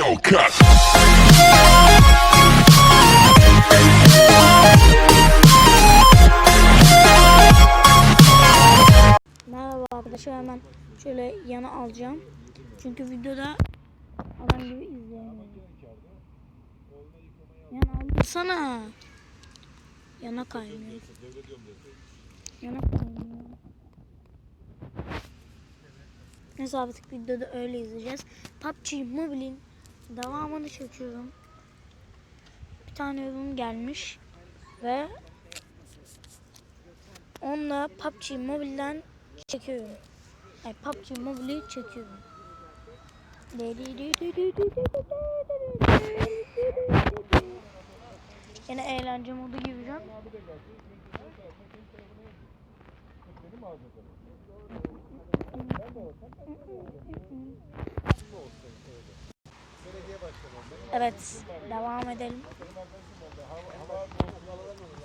Hellcat. Merhaba arkadaşlar hemen şöyle yana alacağım. Çünkü videoda adam gibi izleyemiyorum. Yana alsana. Yana kaymıyor. Yana kaymıyor. Neyse artık videoda öyle izleyeceğiz. PUBG Mobile'in devamını çekiyorum. Bir tane ürün gelmiş ve onunla PUBG Mobile'den çekiyorum. Ay PUBG Mobile'i çekiyorum. Yine eğlence modu gireceğim. Evet, devam edelim.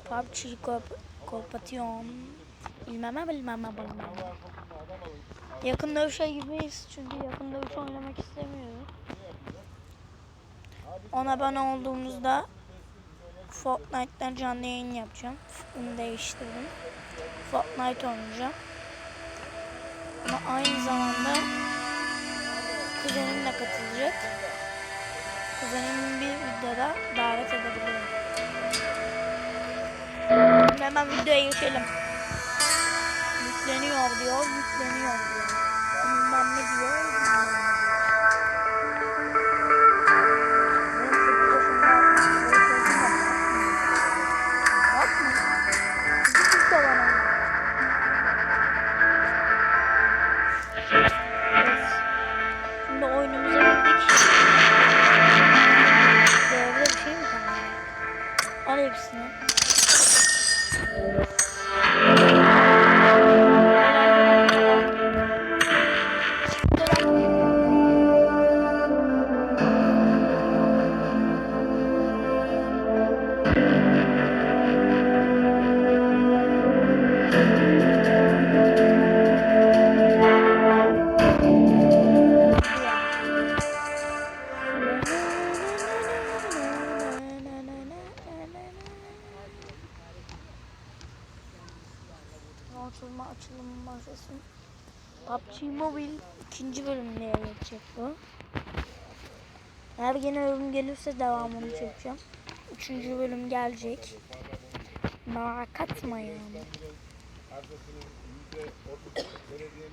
PUBG Corp Corporation bilmem bilmem bilmem. Yakın dövüşe girmeyiz çünkü yakın dövüş oynamak istemiyorum. Ona ben olduğumuzda Fortnite'dan canlı yayın yapacağım. Bunu değiştirdim. Fortnite oynayacağım. Ama aynı zamanda kuzenim de katılacak. Kuzenimi bir videoda davet edebilirim. Hemen videoya geçelim. Yükleniyor diyor, yükleniyor diyor. Bilmem ne diyor, Açılma açılım başlasın. PUBG Mobile ikinci bölümüne geçecek bu. Eğer yine yorum gelirse devamını çekeceğim. Üçüncü bölüm gelecek. Merak etme yani.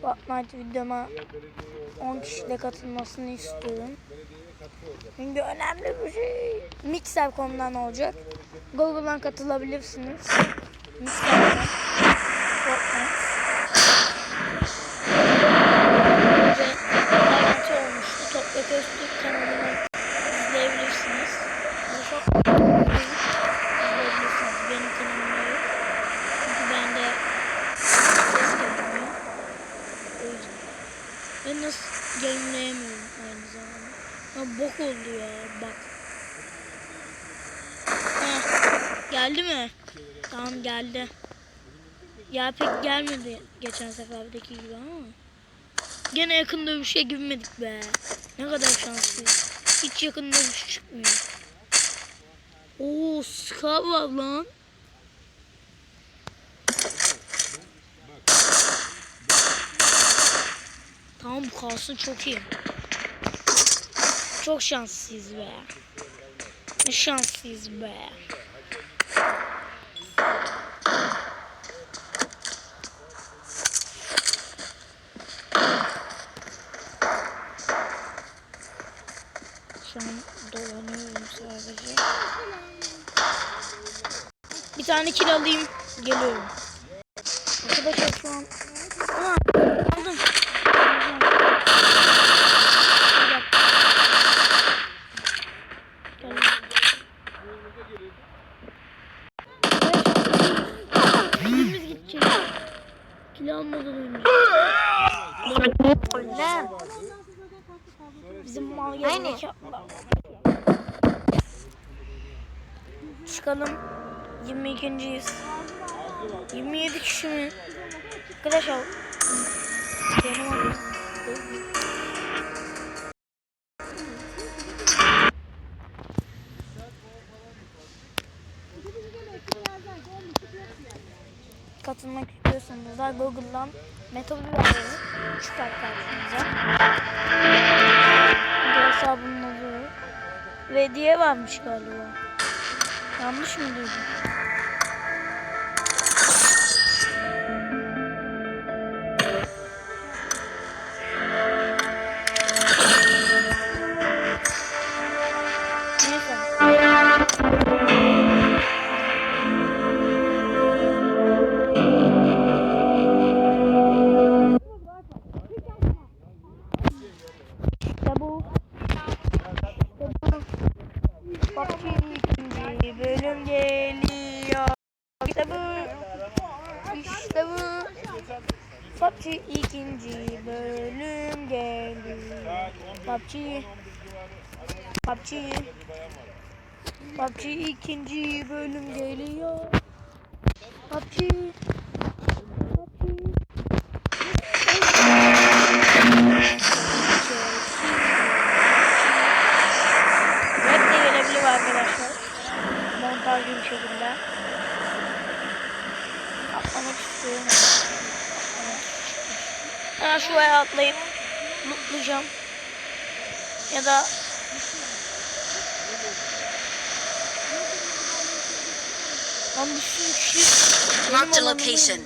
Fortnite videoma 10 kişiyle katılmasını istiyorum. Çünkü önemli bir şey. Mixer.com'dan olacak. Google'dan katılabilirsiniz. Mixer'dan. Ya bak. Heh, geldi mi? Tamam geldi. Ya pek gelmedi geçen seferdeki gibi ama. Gene yakın dövüşe girmedik be. Ne kadar şanslıyız. Hiç yakın dövüş çıkmıyor. Oo Scar var lan. Tamam kalsın çok iyi. Çok şanslıyız be. Ne şanslıyız be. Şu an dolanıyorum sadece. Bir tane kill alayım. Geliyorum. Arkadaşlar şu an... çıkalım. 22.yiz. 27 kişi mi? Arkadaşlar. Katılmak istiyorsanız da Google'dan Metal Biber'ı çıkar karşınıza. Bu hesabımın adı. Ve diye varmış galiba. Yanlış mı duydum? İkinci bölüm geliyor. PUBG. PUBG. PUBG ikinci bölüm geliyor. PUBG. Arkadaşlar. Montaj bir şekilde. Atlamak istiyorum. Ben şuraya atlayıp lootlayacağım. Ya da Lan bir sürü kişi a alanımı- location.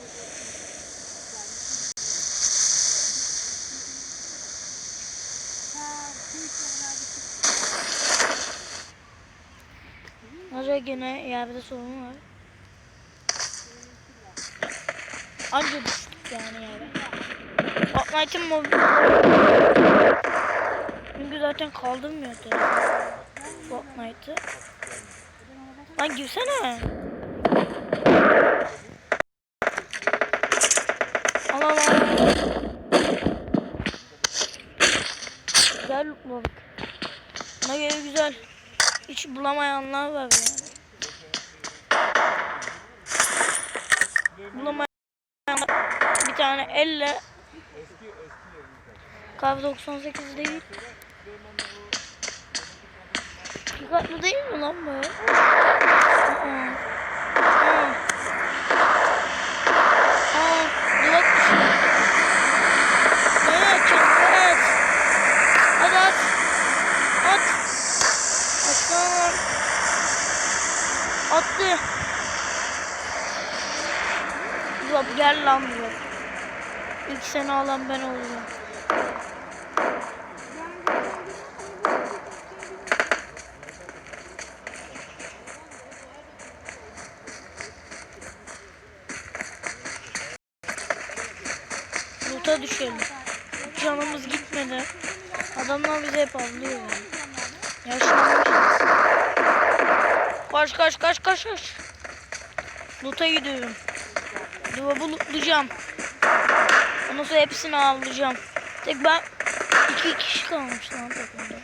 Acaba gene yerde sorun var. Anca düştük yani yere. Fortnite'ın mobil... Çünkü zaten kaldırmıyor telefon. Fortnite'ı. Lan girsene. Al al al. Güzel lootladık. Buna göre güzel. Hiç bulamayanlar var yani. Bulamayan bir tane elle Kar 98 değil. Dikkatli değil mi lan bu? Attı. Drop gel lan drop. İlk seni alan ben olacağım. Kaç kaç kaç kaç kaç. Loot'a gidiyorum. Duvabı lootlayacağım. Ondan sonra hepsini avlayacağım. Tek ben iki kişi kalmış lan takımda.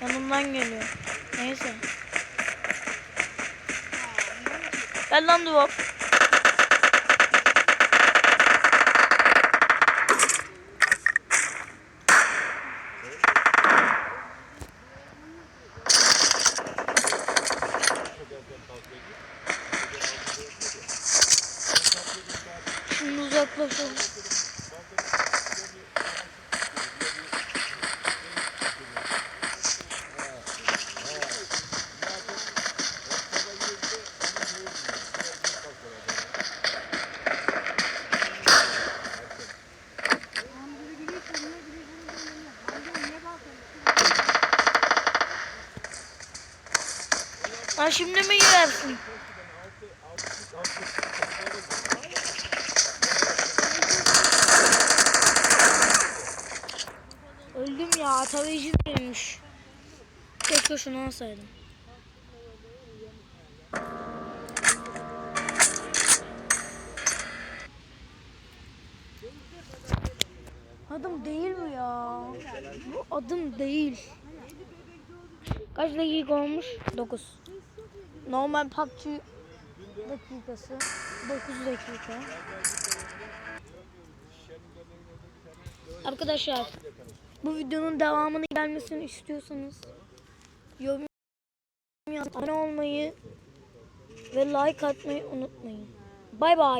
Yanımdan geliyor. Neyse. Gel lan Duvap. Şimdi uzaklaşalım. Ha şimdi mi girersin? Öldüm ya dönmüş. Keşke şunu alsaydım. Adım değil mi ya? Bu adım değil. Kaç dakika olmuş? 9. Normal PUBG dakikası 9 dakika. Arkadaşlar bu videonun devamını gelmesini istiyorsanız yorum abone olmayı ve like atmayı unutmayın. Bay bay.